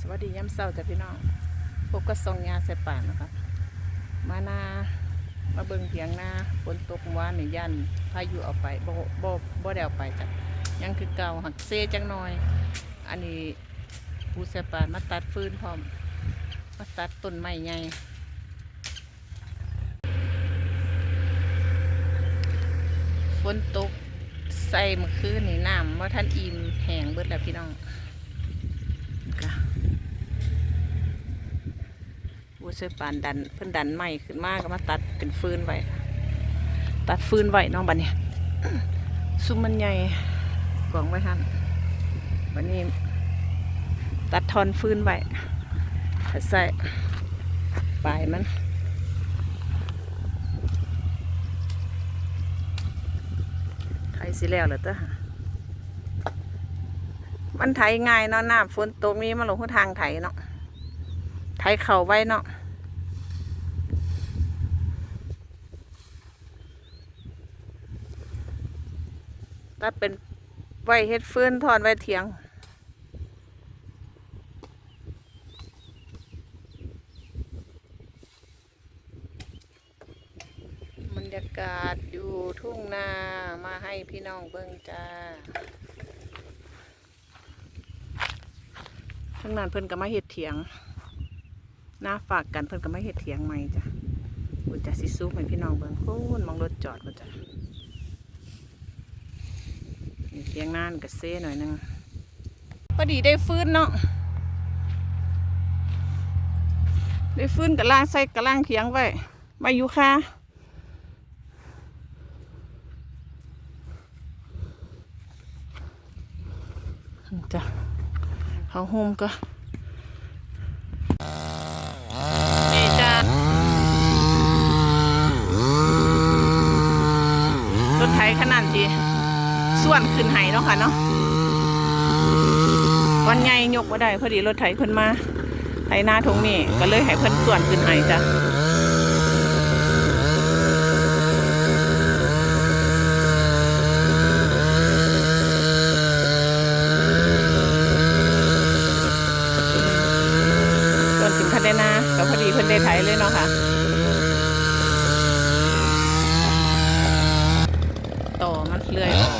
สวัสดีย้ำเศร้าจ้ะพี่น้องพบกับซองยาใส่ป่านนะครับ มานามาเบิ่งเพียงหน้าฝนตกเมื่อวานนี่ยันพายุเอาไปบ่บ่บ่ได้เอาไปจ้ะยังคือเก่าหักเซจังหน่อย อันนี้ผู้ใส่ป่านมาตัดฟืนพร้อมมาตัดต้นไม้ใหญ่ฝนตกใส่เมื่อคืนนี่น้ำว่าท่านอิ่มแห้งเบิดแล้วพี่น้องค่ะผู้ ช่วยปานดันเพิ่นดันไม้ขึ้นมากก็มาตัดเป็นฟืนไว้ตัดฟืนไว้น้องบัดนี้ซุ้มมันใหญ่กวางไว้ท่านบัดนี้ ตัดทอนฟืนไว้ใส่ปลายมันไถสิแล้วเหรอเต้มันไถง่ายเนาะน้ำฝนตกนี้มาลงหัวทางไถเนาะไถเข่าไว้เนาะ ถ้าเป็นไว้เฮ็ดฟื้นทอนไว้เถียง บรรยากาศอยู่ทุ่งนามาให้พี่น้องเบิ่งจ้าทั้งนั้นเพิ่นก็มาเฮ็ดเถียงหน้าฝากกันเพิ่นก็มาเฮ็ดเถียงใหม่จ้ะอุจจะสิซุปให้พี่น้องเบิ่งโอ้นมองรถจอดบ่จ้ะ นี่เถียงนานก็เซ่หน่อยหนึงพอดีได้ฟื้นเนาะได้ฟื้นกับล่างใส่กับล่างเถียงไว้ไว้อยู่ค่ะจ้ะเขาโฮมก็นี่จ้ะรถไถขนาดที่ ส่วนขึ้นไห้เนาะค่ะเนาะวันใหญ่ยกมาได้พอดีรถไถเพิ่นมาไถหน้าทงนี่ก็เลยให้เพิ่นส่วนขึ้นไห้จ้ะส่วนถึงคันได้นาก็พอดีเพิ่นได้ไถเลยเนาะค่ะ ต่อมันเลื่อยออก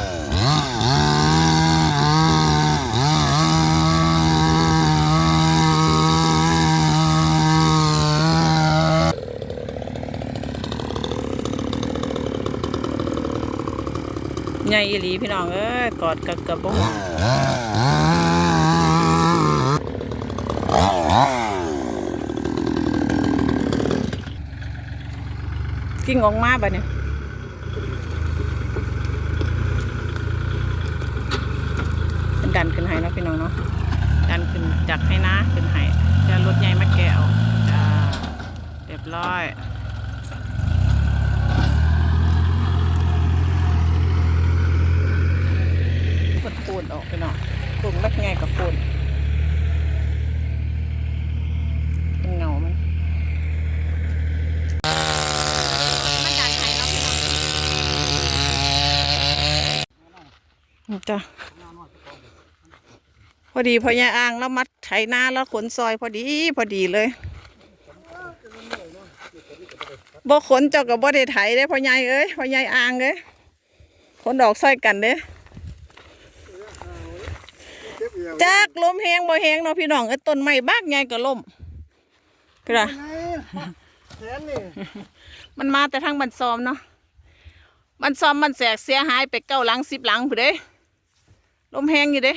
ใหญ่อีหลีพี่น้องเอ้ยกอดกับกับบ่ห่วงกิ้งออกมาบ่เนี่ยเป็นดันขึ้นให้เนาะพี่น้องเนาะดันขึ้นจากให้นะขึ้นให้จะรถใหญ่มาแกวจ้าเรียบร้อยปวดปูนออกไปเนาะปูนเล็กไงกับปูนเป็นเงามัน มันดันไห้เนาะพี่น้องนี่ จ้ะพอดีพอยายอ่างแล้วมัดไถนาแล้วขนซอยพอดีพอดีเลยบ่ขนเจ้ากับบ่ได้ไถเด้พ่อยายเอ้ยพ่อยายอ่างเอ้ยขนดอกซอยกันเด้จากลมแหงบ่แหงเนาะพี่น้องเอ้ยต้นไม้บากใหญ่ก็ล่มพี่ล่ะแขนนี่มันมาแต่ทางบันซอมเนาะบันซอมมันแสกเสียหายไปเก้าหลังสิบหลังผู้เด้ ลมแห้งอยู่เด้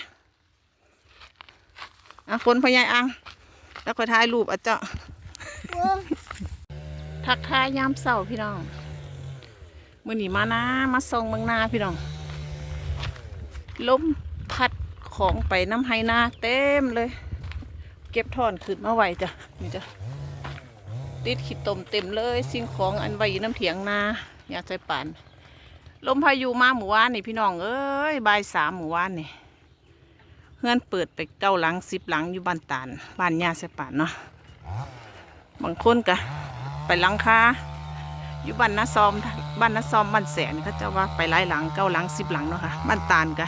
อะคนพญายอัง แล้วก็ถ่ายรูปอะเจ้าทักทายยามเศร้าพี่น้องมื่อนี้มานะมาส่องเมืองนาพี่น้องลมพัดของไปน้ำไฮนาเต็มเลย เก็บถอนขึ้นมาไหวจ้ะนี่จ้ะติดขีดตมเต็มเลย สิ่งของอันไว้อยู่น้ำเถียงนาอยากใจป่าน ลมพายุมาหมู่ว่านนี่พี่น้องเอ้ยบ่ายสามหมู่ว่านนี่เพื่อนเปิดไปเก้าหลังสิบหลังอยู่บ้านตาลบ้านยาสป่านเนาะบางคนก็ไปหลังคาอยู่บ้านนาซอมบ้านนาซอมบ้านแสนเขาจะว่าไปหลายหลังเก้าหลังสิบหลังเนาะค่ะบ้านตาลก็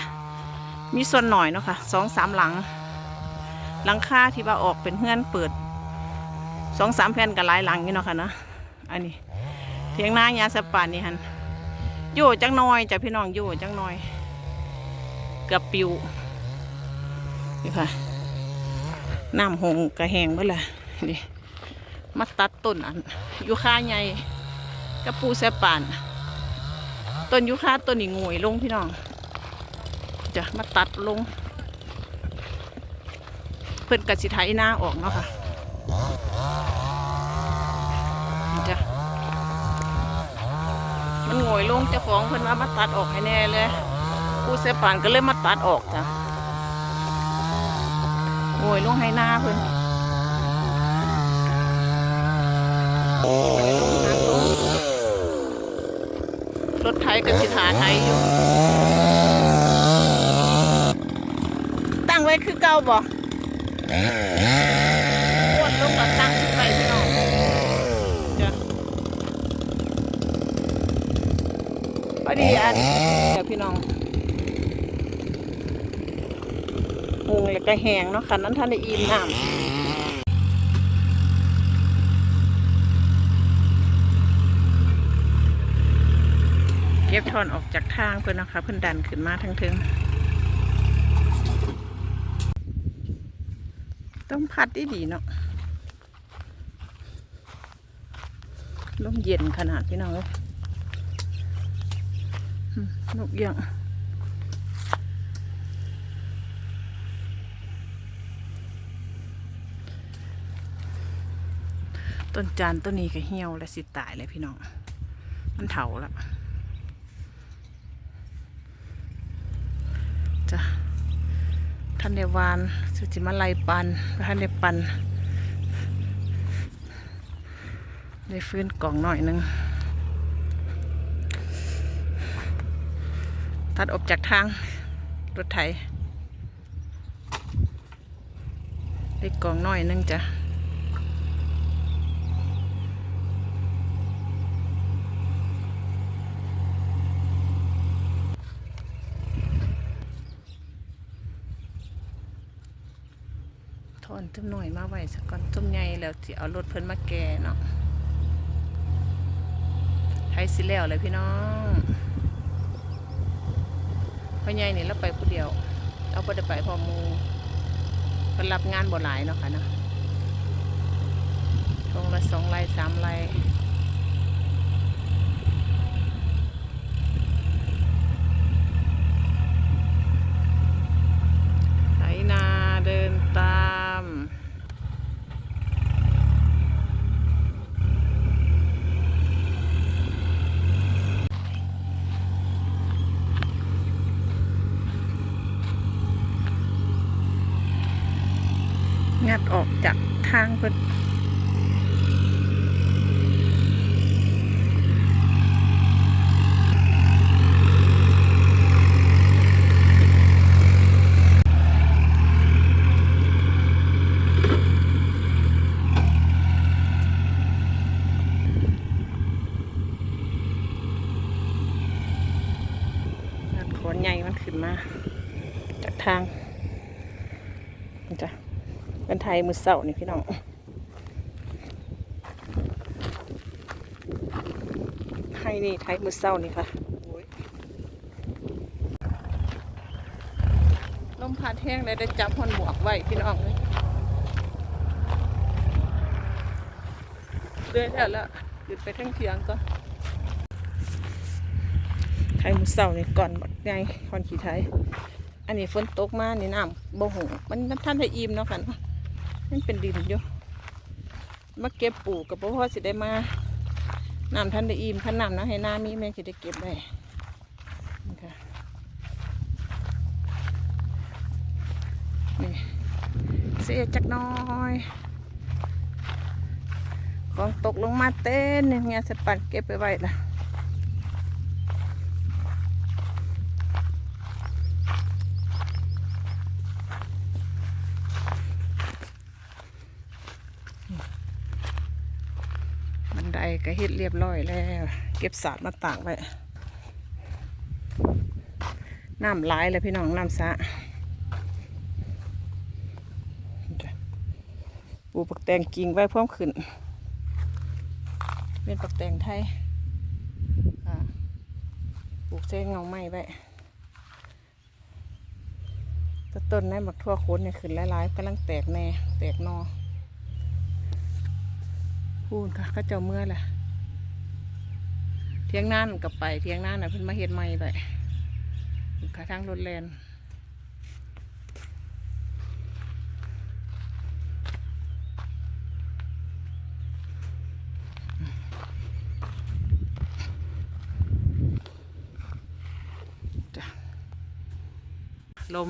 มีส่วนหน่อยเนาะค่ะสองสามหลัง หลังคาที่ว่าออกเป็นเฮือนเปิดสองสามแผ่นกับหลายหลังนี่เนาะค่ะเนาะอันนี้เถียงนายาสปานนี่ฮัน โย่จังน้อยจ้ะพี่น้องโย่จังน้อย เกือบปิวนี่ค่ะน้ำหงกระแหงเมื่อไรนี่มาตัดต้นอันยูคาใหญ่กระปูแซปานต้นยูคาต้นนี้งวยลงพี่น้องจะมาตัดลง เพิ่อนกสิไถหน้าออกเนาะค่ะ มันงวยลงเจ้าของเพิ่นว่ามาตัดออกให้แน่เลยปูแซปานก็เลยมาตัดออกจ้ะโอ้ยลงให้หน้าเพิ่นรถไถกับสิทาไทยอยู่ ตั้งไว้คือเก่าบ่ปวดลงกับตั้งขึ้นไปพี่น้องจ้ะพ อดีอันเดี๋ยวพี่น้องหุงแล้วก็แห้งเนาะค่ะนั้นท่านได้อิ่มน้ำเก็บทอนออกจากทางเพื่อนนะคะเพื่อนดันขึ้นมาทั้งเทึง ต้องพัดดีดีๆเนาะลมเย็นขนาดพี่น้องเลยอืม นกยังต้นจานต้นนี้ก็เหี่ยวและสิตายเลยพี่น้อง มันเถาละจ้ะท่านเดวานสุจิมาไลปันท่านเดปัน ได้ฟื้นกล่องหน่อยหนึง ตัดออกจากทางรถไถได้กองน่อยนึงจ้ะถอนจุ่มหน่อยมาไว้สักก่อนจุ่มใหญ่แล้วสิเอารถเพิ่นมาแก่เนาะไทยสิแล้วเลยพี่น้อง พ่อใหญ่นี่เราไปผู้เดียวเอาไปได้ไปพร้อมูก็รับงานบ่หลายเนาะค่ะเนาะทงละสองไร่สามไร่ไถนาเดินตาม งัดออกจาก ทางเพิ่นขนใหญ่มันขึ้นมา จากทาง ยมือเสานี่พี่น้องไทยนี่ไทยมือเสานี่ค่ะลมพัดแห้งเลยได้จับหอนหมวกไว้พี่น้องเลยเรื่อยแล้วแล้วหยุดไปทั้งเทียงก่อนไทยมือเสานี่ก่อนบักไงคอนขี่ไทยอันนี้ฝนตกมานี่น้ำบ่หงมันมันท่านได้อิ่มเนาะค่ะเนาะ มันเป็นดินอยู่มาเก็บปลูกกับพ่อสิได้มาน้ำท่านได้อิ่มท่านน้ำนะให้น้ามีแม่สิได้เก็บได้นี่ค่ะนี่เสียจักน้อยของตกลงมาเต้นเนี่ยเนี่ยสปันเก็บไปไว้ละ บันได ก็เฮ็ดเรียบร้อยแล้ว เก็บสาดมาตากไว้น้ำไหลายเลยพี่น้องน้ำสะปลูกปักแตงกิ่งไว้เพิ่มขึ้น เป็นปักแตงไทยปลูกเส้นเงาไม้ไว้ตต้นนั้นบักทั่วโคนเนี่ยขึ้นหลายๆกำลังแตกแน่ แตกนอพูนค่ะก็เจ้าเมื่อแหละ ทียงหน้านกลับไปเทียงหน้าน่ะเพิ่นมาเฮ็ดใหม่ไปกระทั่งรถแลนลม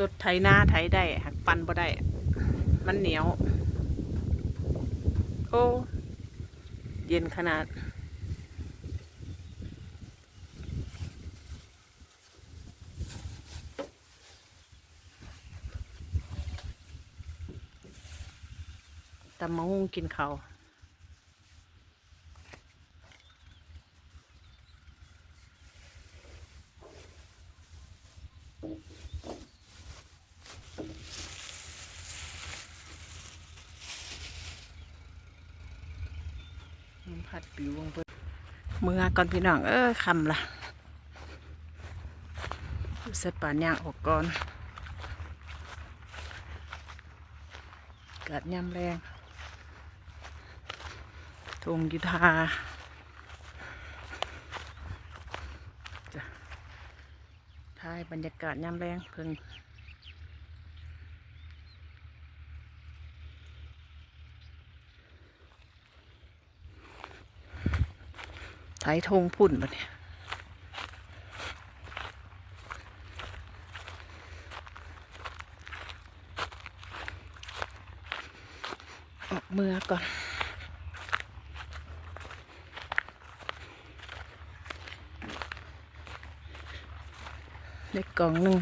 รถไถนาไถได้หักปันบ่ได้ มันเหนียว โอ้ เย็นขนาด ตำมะฮุ่งกินเขา มันผัดปิววงเบิดมือก่อนพี่น้องเออคำละเสร็จป่านย่างออกก่อนกัดยำแรงทงยุทาจ้ะถ่ายบรรยากาศยำแรงเพิ่ง ไถทงพุ่นมาเนี่ยออกมือก่อนเล็กกล่องหนึ่ง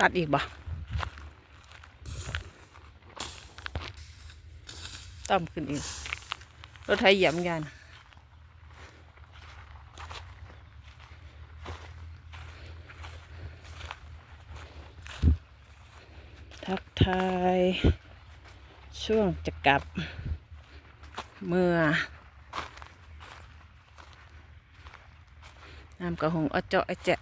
ตัดอีกบ่ต่ำขึ้นอีก ถไถเหยียบกันทักทายช่วงจะกลับเมื่อน้ำกระหงอเจาะอเจะ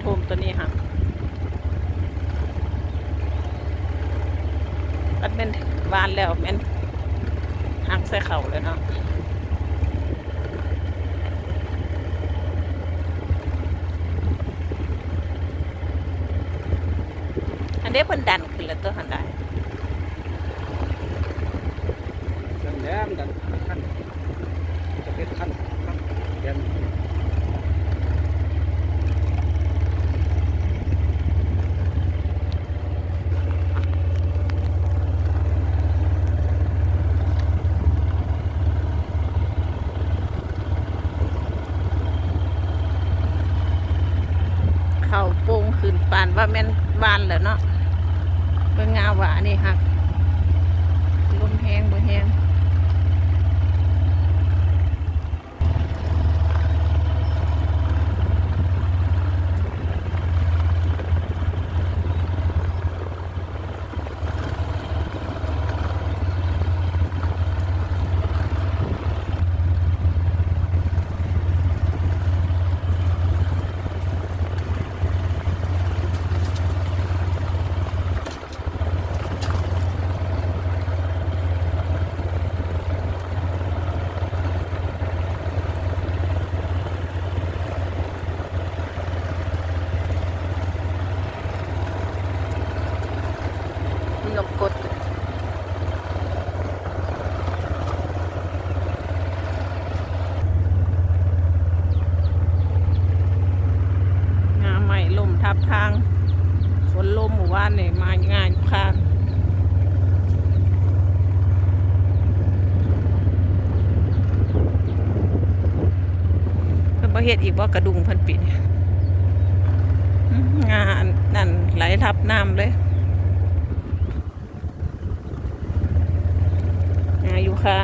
งาทูมตัวนี้ค่ะอันเป็นวานแล้วม่นหักใส่เข่าเลยเนาะอันนี้เพิ่นดันขึ้นแล้วตัวหันได้ดันแหลมดันขั้นจะเป็นขั้นขั้นเย็น เข่าโป่งขึ้นปาน ว่าแม่นบานแล้วเนาะเบิ่งงาวานี่ฮักลมแห้งบ่แห้งนกกดงาใหม่ลม ทางฝนลมหมู่บ้านเนี่ยมาง่ายข้างเพิ่นบ่เฮ็ดอีกบ่ากระดุงเพิ่นปิดงานนั่นไหลทับน้ำเลยงาอยู่ค่ะ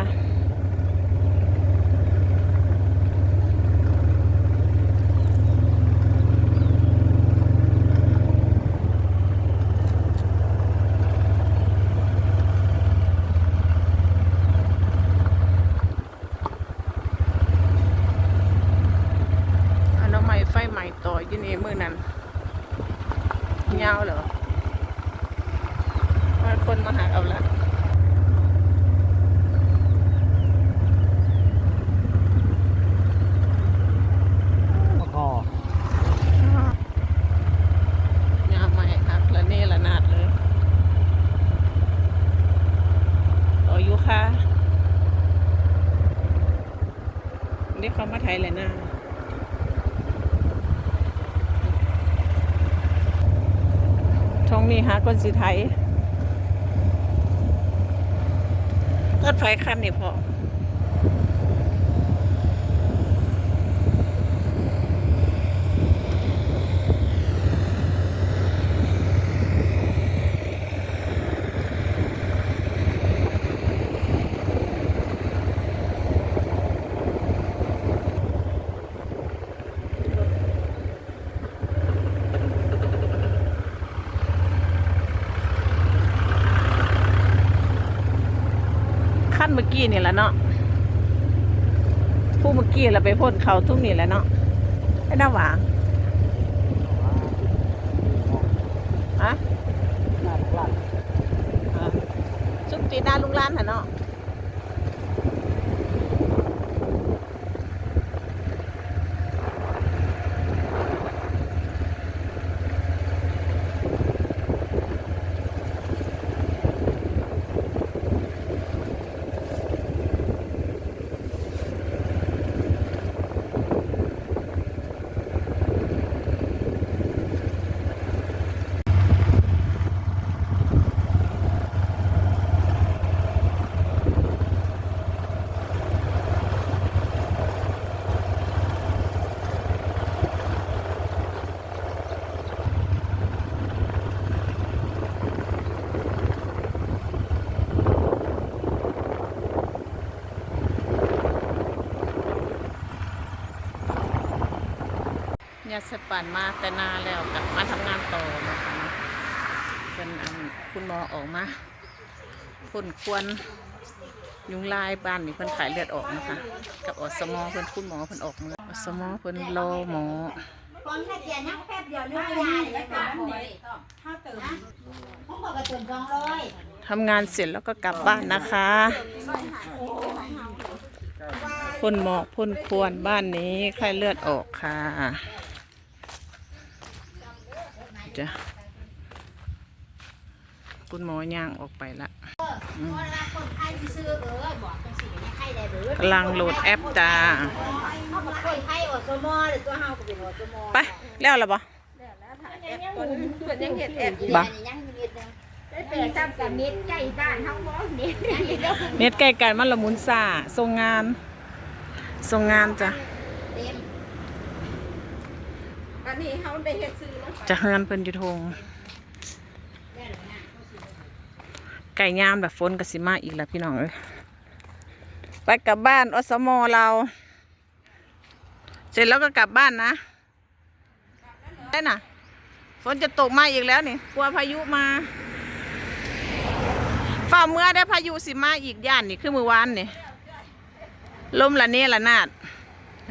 อันน้ำใหม่ไฟใหม่ต่ออยู่นี่มือนั้น ยาวเหรอว่าคนมาหาเอาละมะกอยาวใหม่ครับละเน่ละนาดเลยต่ออยู่ค่ะนี่เขามาไทยเลยนะท้องนี้ หาคนสิไทยรถไฟคันนี่พอ กี้นี่แหละเนาะผู้เมื่อกี้เราไปพ่นเขาทุ่งนี่แหละเนาะไอ้หน้าหวางอะหน้าพลาดอะซุปตีหน้าลุงล้านหะเนาะาสปันมาแต่นานแล้วกลับมาทำงานต่อนะคะเป็นคุณหมอออกมาพ่นควนยุงลายบ้านนี่เพิ่นขายเลือดออกนะคะ กับอสมอเพิ่นคุณหมอเพิ่นออกมาอสมอเพิ่นรอหมอคนแค่เดียวนักแป๊บเดียวนึกว่ายาเลยแบบนี้ข้าวเติมห้องบอกกระตุ้นสองร้อยทำงานเสร็จแล้วก็กลับบ้านนะคะพ่นหมอกพ่นควรบ้านนี้ไข้เลือดออกค่ะ จ้ะคุณหมอย่างออกไปละเพราะว่าคนไข้ที่ซื้อเออบอกจังสิเนี่ยไข้ได้เด้อกำลังโหลดแอปจ้าเขาบอกคนไข้อสมอหรือตัวเฮาก็เป็นอสมอไปแล้วเหรอปะเพิ่นยังเฮ็ดแอปอยู่บ่นี่ยังมีนิดนึงแต่ซ้ำกับเน็ตใกล้บ้านเฮาบ่เน็ตเด้อเน็ตใกล้กันมันละหมุนซ่าส่งงาน ส่งงานจ้ะเต็มอันนี้เขาได้เฮ็ดซื้อแล้ว จะเฮือนเพิ่นอยู่ทงไก่ยามแบบฝนกับสิมาอีกแล้วพี่น้องเอ้ยไปกลับบ้านอสมอเรา เสร็จแล้วก็กลับบ้านนะได้น่ะ ฝนจะตกมาอีกแล้วนี่กลัวพายุมาฝ่าเมื่อได้พายุสิมาอีกย่านนี่คือมือวานนี่ลมละเนละนาด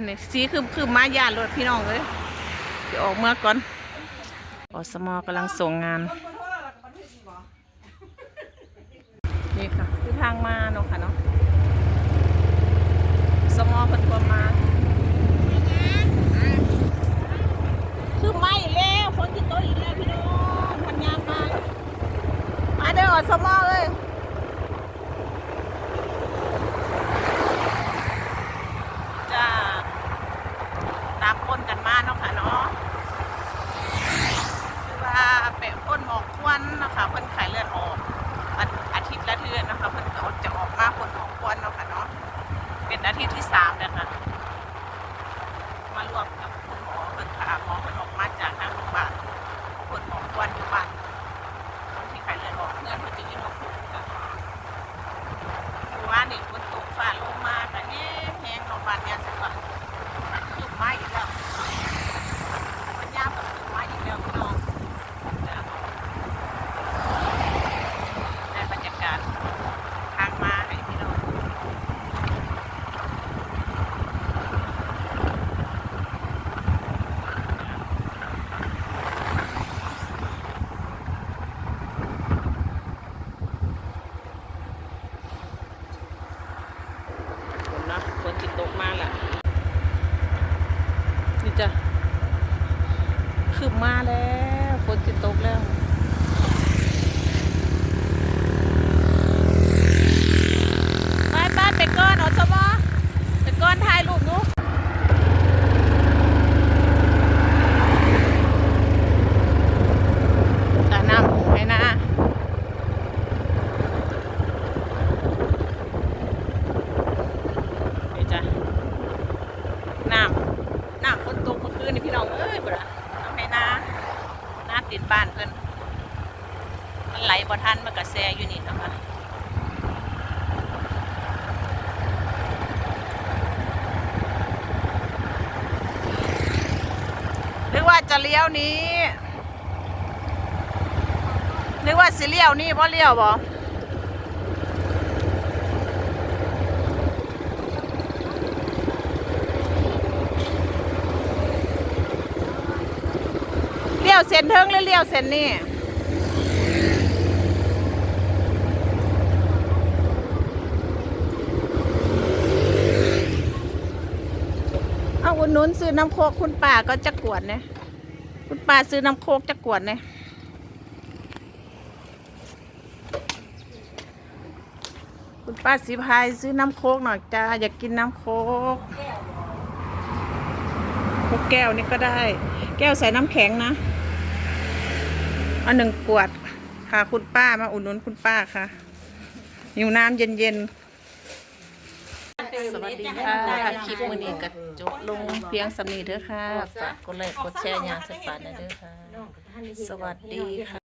นนี่สีคือคือมาย่านรถพี่น้องเลยเดี๋ยวออกเมื่อก่อน อสมอกำลังส่งงาน นี่ค่ะ คือทางมาเนาะค่ะเนาะสมอเพิ่นก็มา คือไม่แล้วฝนที่โตกอีกแล้วพี่น้องพันยามมา มาเด้ออสมอเลยจ้าตามคนกันมาเนาะค่ะเนาะคือว่าแปะพ่นหมอกควันเนาะคะเพิ่นขายเลือดออกอาอาทิตย์ละเทือนนะคะเพิ่นก็จะออกมาพ่นหมอกควันเนาะค่ะเนาะเป็นอาทิตย์ที่สามแล้วค่ะ มารวมกับคุณหมอเพิ่นพาหมอเพิ่นออกมาจากทางโรงพยาบาล คืบมาแล้วฝนจะตกแล้ว ไปไปไปก่อนอสมอไปก่อนถ่ายรูปหนูตานำให้นะไปจ้ะน้ำน้ำฝนตกเมื่อคืนนี่ พี่น้องเอ้ยบุระทำให้นาน้ำติดบ้านเพิ่นมันไหลบ่ทันมันกระแสอยู่นี่นะคะนึกว่าจะเลี้ยวนี้ นึกว่าสิเลี้ยวนี่เพราะเลี้ยวบ่ ลี้ยวเส้นเทิงหรือเลี้ยวเส้นนี่เอาอุ่นนุนซื้อน้ำโคกคุณป้าก็จะกวดเนี่ยคุณป้าซื้อน้ำโคกจะกวดเนี่ยคุณป้าสีพายซื้อน้ำโคกหน่อยจ้าอยากกินน้ำโคกโคกแก้วนี่ก็ได้ แก้วใส่น้ำแข็งนะ เอาหนึ่งขวดค่ะคุณป้ามาอุ่นนุนคุณป้าค่ะอยู่น้ำเย็นๆ สวัสดีค่ะ คลิปมือนี้กระจบลงเพียงสำนีเด้อค่ะ ฝากกดไลค์กดแชร์อย่างสปานนะเด้อค่ะ สวัสดีค่ะ